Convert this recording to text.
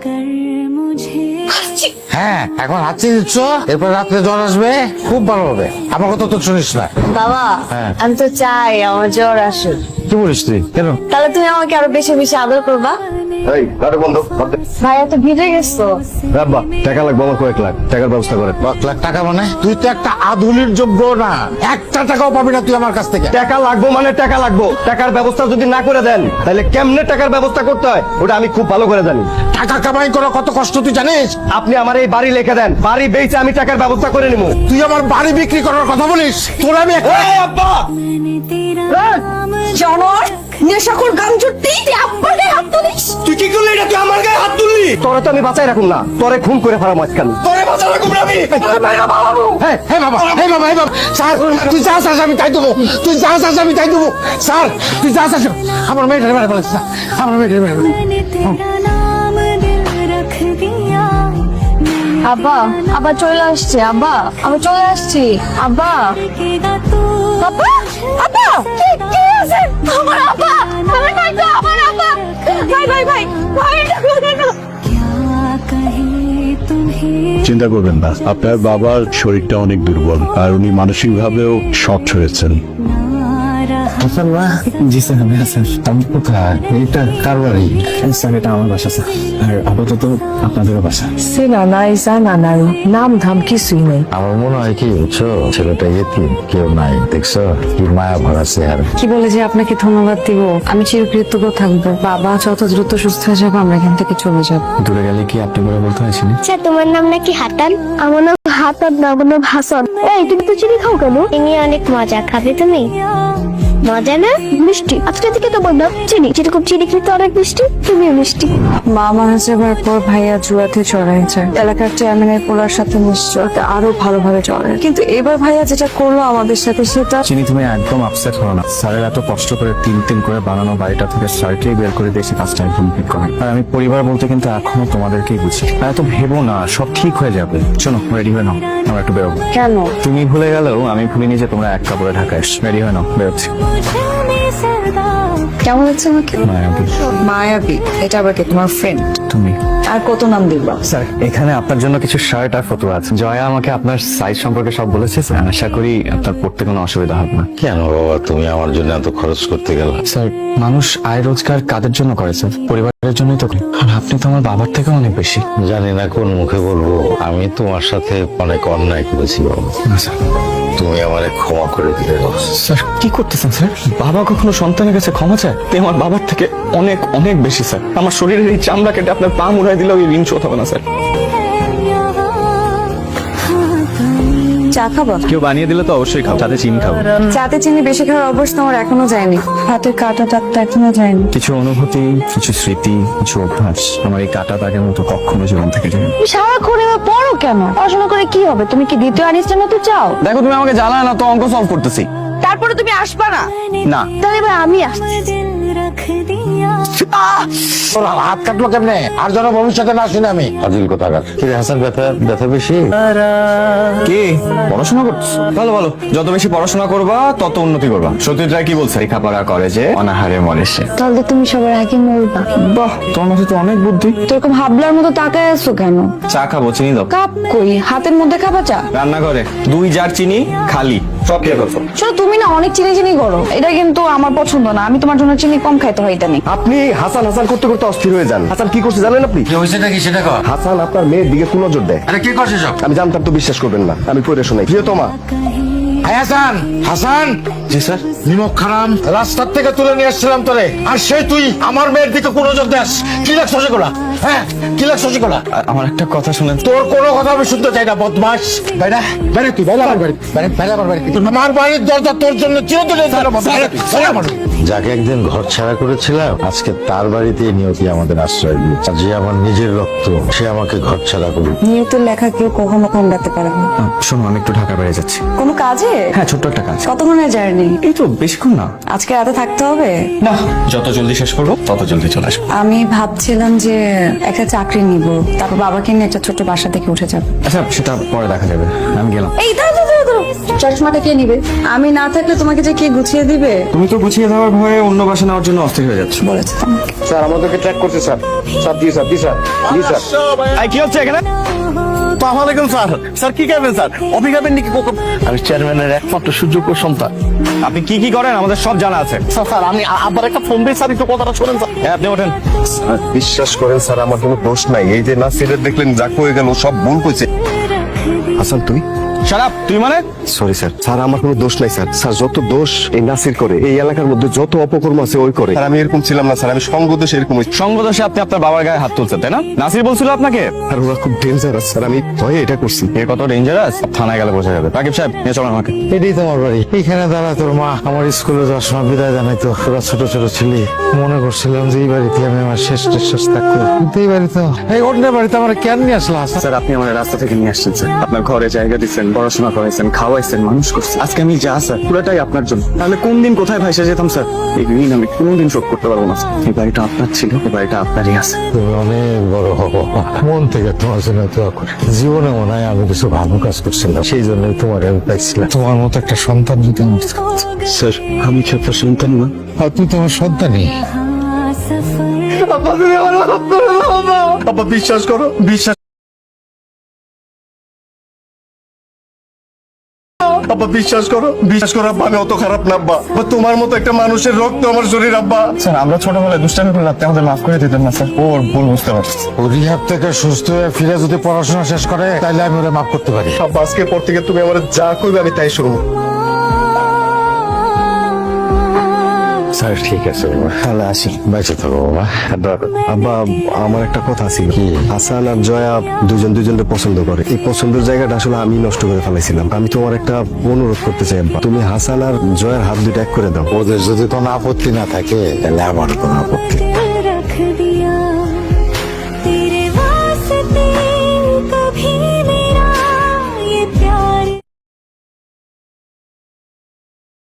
感人。হ্যাঁ এখন হাঁচি দিচ্ছ এরপর রাত্রে জ্বর আসবে খুব ভালো হবে। আমার কথা তো শুনিস না। বাবা হ্যাঁ। আমি তো চাই আমার জ্বর আসুক। কি বলিস তুই? কেন? তাহলে তুমি আমাকে আরও বেশি বেশি আদর করবা। এই গাড়ি বন্ধ ভাই এত ভিড়ে গেছো। রাব্বা টাকা লাগবে আমার কয়েক লাখ। টাকার ব্যবস্থা করেন লাখ লাখ টাকা মানে? তুই তো একটা আধুলির যোগ্য না। একটা টাকাও পাবি না তুই আমার কাছ থেকে। টাকা লাগবো মানে টাকা লাগবো। টাকার ব্যবস্থা যদি না করে দেন তাহলে কেমনে টাকার ব্যবস্থা করতে হয়? ওটা আমি খুব ভালো করে জানি। টাকা কামাই করা কত কষ্ট তুই জানিস? আপনি আপনি আমার এই বাড়ি লিখে দেন। বাড়ি বেচে আমি টাকার ব্যবস্থা করে নিব। তুই আমার বাড়ি বিক্রি করার কথা বলিস? তোর আমি আমার মেয়েটা তো আমি বাঁচাই রাখুন না। তোরে খুন করে হ্যাঁ বাবা তুই আমি তাই দেবো। তুই আমি তাই দেবো। তুই চাস আমার মেয়েটারে আব্বা আবার চলে আসছে, আব্বা আমি চলে আসছি, আব্বা। আব্বা আব্বা আছে? আমার আব্বা, আমার ভাই তো, আমার আব্বা। ভাই ভাই ভাই চিন্তা করবেন না, আপনার বাবার শরীরটা অনেক দুর্বল, আর উনি মানসিকভাবেও শর্ট হয়েছেন। হাসান না জি স্যার আমি হাসান আমি কোথায়? এটা কার বাড়ি? স্যার এটা আমার বাসা স্যার। আর আপাতত আপনাদেরও বাসা? সেনা নাই জানা নাই নাম ধাম কিছুই নেই। আমার মনে হয় কি বুঝছ? ছেলেটা ইয়েতিম কেউ নাই দেখছ? কি মায়া ভরা চেহারা। কি বলে যে আপনাকে ধন্যবাদ দিব? আমি চিরকৃতজ্ঞ থাকব বাবা যত দ্রুত সুস্থ হয়ে যাবে আমরা এখান থেকে চলে যাব। দূরে গেলে কি আপনি করে বলতে হয়েছিল আচ্ছা তোমার নাম নাকি হাতান? আমার নাম হাতান না আমার নাম হাসান। এই তুমি তো চিনি খাও কেন? চিনি অনেক মজা খাবে তুমি? মজা না মিষ্টি। আজকে থেকে তোমার বলব চিনি। যেরকম চিনি খেতে অনেক মিষ্টি তুমিও মিষ্টি। মা যাবার পর ভাইয়া জুয়াতে চড়াই যায়। এলাকার চেয়ারম্যানের পোলার সাথে নিশ্চয়তা আরও ভালোভাবে চড়ায়। কিন্তু এবার ভাইয়া যেটা করল আমাদের সাথে সেটা চিনি তুমি একদম আপসেট হলো না। স্যারের এত কষ্ট করে তিন তিন করে বানানো বাড়িটা থেকে স্যারকেই বের করে দিয়েছে কাজটা একদম ঠিক করে আর আমি পরিবার বলতে কিন্তু এখনও তোমাদেরকেই বুঝি। আর এত ভেবো না সব ঠিক হয়ে যাবে। চলো রেডি হয়ে নাও আমরা একটু বেরোবো। কেন? তুমি ভুলে গেলেও আমি ভুলিনি যে তোমরা এক কাপড়ে ঢাকা এসছো। রেডি হয়ে নাও বেরোচ্ছি। কেমন আমাকে? মায়াবী। মায়াবী। এটা আবার কি? তোমার ফ্রেন্ড তুমি। আর কত নাম দিবা স্যার এখানে আপনার জন্য কিছু শার্ট আর ফটো আছে। জয়া আমাকে আপনার সাইজ সম্পর্কে সব বলেছে স্যার। আশা করি আপনার পড়তে কোনো অসুবিধা হবে না। কেন বাবা তুমি আমার জন্য এত খরচ করতে গেল? স্যার মানুষ আয় রোজগার কাদের জন্য করে স্যার? পরিবারের জন্যই তো করে। আর আপনি তো আমার বাবার থেকে অনেক বেশি। জানি না কোন মুখে বলব। আমি তোমার সাথে অনেক অন্যায় করেছি বাবা। না স্যার। তুমি আমারে ক্ষমা করে দিলে স্যার কি করতেছেন স্যার? বাবা কখনো সন্তানের কাছে ক্ষমা চায়? তে আমার বাবার থেকে অনেক অনেক বেশি স্যার। আমার শরীরের এই চামড়া কেটে আপনার পা মুড়াই দিলেও এই ঋণ শোধ হবে না স্যার। চা খাবা? কেউ বানিয়ে দিলে তো অবশ্যই খাব। সাথে চিনি খাব। চাতে চিনি বেশি খাওয়ার অভ্যাস তোমার এখনও যায়নি। হাতের কাটা এখনও যায়নি। কিছু অনুভূতি কিছু স্মৃতি কিছু অভ্যাস আমার এই কাটা দাগের মতো কখনো জীবন থেকে যায় তুমি সারাক্ষণ এবার পড়ো কেন? পড়াশোনা করে কি হবে? তুমি কি দ্বিতীয় আনিসটা হতে চাও? দেখো তুমি আমাকে জানা না তো অঙ্ক সলভ করতেছি। তারপরে তুমি আসবা না? না। তাহলে এবার আমি আসছি। रख दिया তোর হাত কাটলো কেমনে আর যেন ভবিষ্যতে না শুনে আমি আজিল কোথাকার কিরে হাসান ব্যথা ব্যথা বেশি কি পড়াশোনা করছো ভালো ভালো যত বেশি পড়াশোনা করবা তত উন্নতি করবা সত্যিটা কি বলছে লেখাপড়া করে যে অনাহারে মরে সে তাহলে তুমি সবার আগে মরবা বাহ তোমার মাথায় তো অনেক বুদ্ধি তো এরকম হাবলার মতো তাকায় আছো কেন চা খাবো চিনি দাও কাপ কই হাতের মধ্যে খাবা চা রান্না করে দুই জার চিনি খালি সব শোনো তুমি না অনেক চিনি চিনি করো। এটা কিন্তু আমার পছন্দ না। আমি তোমার জন্য চিনি কম খাইতে হয় এটা নেই আপনি হাসান হাসান করতে করতে অস্থির হয়ে যান। হাসান কি করছে জানেন আপনি? কি হয়েছে নাকি সেটা কর। হাসান আপনার মেয়ের দিকে কোন নজর দেয়। আরে কি সব? আমি জানতাম তো বিশ্বাস করবেন না। আমি পড়ে শোনাই। প্রিয়তমা হাই হাসান হাসান। জি স্যার। নিমক খারাম। রাস্তার থেকে তুলে নিয়ে এসেছিলাম তোরে। আর সে তুই আমার মেয়ের দিকে কোন নজর দেস। কি লাগছ সেগুলা? হ্যাঁ কি লাগছ সেগুলা আমার একটা কথা শুনেন। তোর কোনো কথা আমি শুনতে চাই না বদমাস। বাইরে বাইরে তুই বাইরে আমার বাড়ি বাইরে বাইরে আমার বাড়ি আমার বাড়ির দরজা তোর জন্য চিরদিনের জন্য বন্ধ। বাইরে তুই, বাইরে আমার বাড়ি। যাকে একদিন ঘর ছাড়া করেছিলাম আজকে তার বাড়িতে নিয়তি আমাদের আশ্রয় দিয়েছে। যে আমার নিজের রক্ত সে আমাকে ঘর ছাড়া করবে নিয়তের লেখা কেউ কখনো কমলাতে পারে না। শোনো আমি একটু ঢাকা বেড়ে যাচ্ছি। কোনো কাজে? হ্যাঁ ছোট্ট একটা কাজ। কতক্ষণের জার্নি? এই তো বেশিক্ষণ না। আজকে রাতে থাকতে হবে? না যত জলদি শেষ করব তত জলদি চলে আসব। আমি ভাবছিলাম যে একটা চাকরি নিব তারপর বাবাকে নিয়ে একটা ছোট বাসা থেকে উঠে যাব। আচ্ছা সেটা পরে দেখা যাবে। আমি গেলাম। এই দাঁড়া দাঁড়া দাঁড়া চশমাটা কে নিবে? আমি না থাকলে তোমাকে যে কে গুছিয়ে দিবে? তুমি তো গুছিয়ে দেওয়ার ভয়ে অন্য বাসা নেওয়ার জন্য অস্থির হয়ে যাচ্ছ। বলেছে স্যার আমাদেরকে ট্র্যাক করছে স্যার। স্যার জি স্যার জি স্যার। জি স্যার। কি হচ্ছে এখানে? আসসালামাইকুম স্যার। স্যার কি খাবেন স্যার? অফি খাবেন নাকি আমি চেয়ারম্যানের একমাত্র সুযোগ্য সন্তান। আপনি কি কি করেন? আমাদের সব জানা আছে। স্যার স্যার আমি আবার একটা ফোন দিয়ে স্যার একটু কথাটা শোনেন স্যার। হ্যাঁ আপনি ওঠেন। বিশ্বাস করেন স্যার আমার কোনো দোষ নাই। এই যে না সিলেট দেখলেন যা হয়ে গেল সব ভুল কইছে হাসান তুই শারাপ তুই মানে? সরি স্যার স্যার আমার কোনো দোষ নাই স্যার স্যার যত দোষ এই নাসির করে এই এলাকার মধ্যে যত অপকর্ম আছে ওই করে। স্যার আমি এরকম ছিলাম না স্যার আমি সঙ্গ দোষে এরকম। সঙ্গদোষে আপনি আপনার বাবার গায়ে হাত তুলছেন তাই না? নাসির বলছিল আপনাকে? আর ওরা খুব ডেঞ্জারাস স্যার আমি ভয়ে এটা করছি। এ কত ডেঞ্জারাস থানায় গেলে বোঝা যাবে। রাকিব সাহেব নিয়ে চলেন আমাকে। এটাই তোমার বাড়ি। এখানে দাঁড়া তোর মা। আমার স্কুলে যাওয়ার সময় বিদায় জানাইতো তোরা ছোট ছোট ছিলি। মনে করছিলাম যে এই বাড়িতে আমি আমার শেষ শেষ থাকব কিন্তু এই বাড়িতে এই অন্য বাড়িতে আমার কেন নিয়ে আসলা? স্যার আপনি আমার রাস্তা থেকে নিয়ে আসছেন স্যার আপনার ঘরে জায়গা দিচ্ছেন পড়াশোনা করাইছেন খাওয়াইছেন মানুষ করছেন আজকে আমি যা স্যার পুরোটাই আপনার জন্য। তাহলে কোন দিন কোথায় ভাইসা যেতাম স্যার? এই ঋণ আমি কোনদিন শোধ করতে পারব না এই বাড়িটা আপনার ছিল এই বাড়িটা আপনারই আছে। তুমি অনেক বড় মন থেকে তোমার জন্য জীবনে মনে হয় আমি কিছু ভালো কাজ করছিলাম সেই জন্য তোমার পাইছিলাম। তোমার মতো একটা সন্তান যদি স্যার আমি কি আপনার সন্তান না? আপনি তো আমার সন্তানই। বিশ্বাস করো বিশ্বাস আব্বা বিশ্বাস করো বিশ্বাস করো আব্বা আমি অত খারাপ না আব্বা। তোমার মতো একটা মানুষের রক্ত আমার শরীর আব্বা। স্যার আমরা ছোটবেলায় দুষ্টামি করলে আপনি আমাদের মাফ করে দিতেন না স্যার। ওর ভুল বুঝতে পারছি। ও রিহাব থেকে সুস্থ হয়ে ফিরে যদি পড়াশোনা শেষ করে তাহলে আমি ওরা মাফ করতে পারি। আব্বা আজকে পর থেকে তুমি আমার যা করবে আমি তাই শুনব। স্যার ঠিক আছে বাবা। তাহলে আসি। বেঁচে থাকো বাবা। আব্বা আমার একটা কথা ছিল হাসান আর জয়া দুজন দুজনকে পছন্দ করে। এই পছন্দের জায়গাটা আসলে আমি নষ্ট করে ফেলাইছিলাম। আমি তোমার একটা অনুরোধ করতে চাই আব্বা। তুমি হাসান আর জয়ার হাত দুটো এক করে দাও। ওদের যদি কোনো আপত্তি না থাকে তাহলে আমার কোনো আপত্তি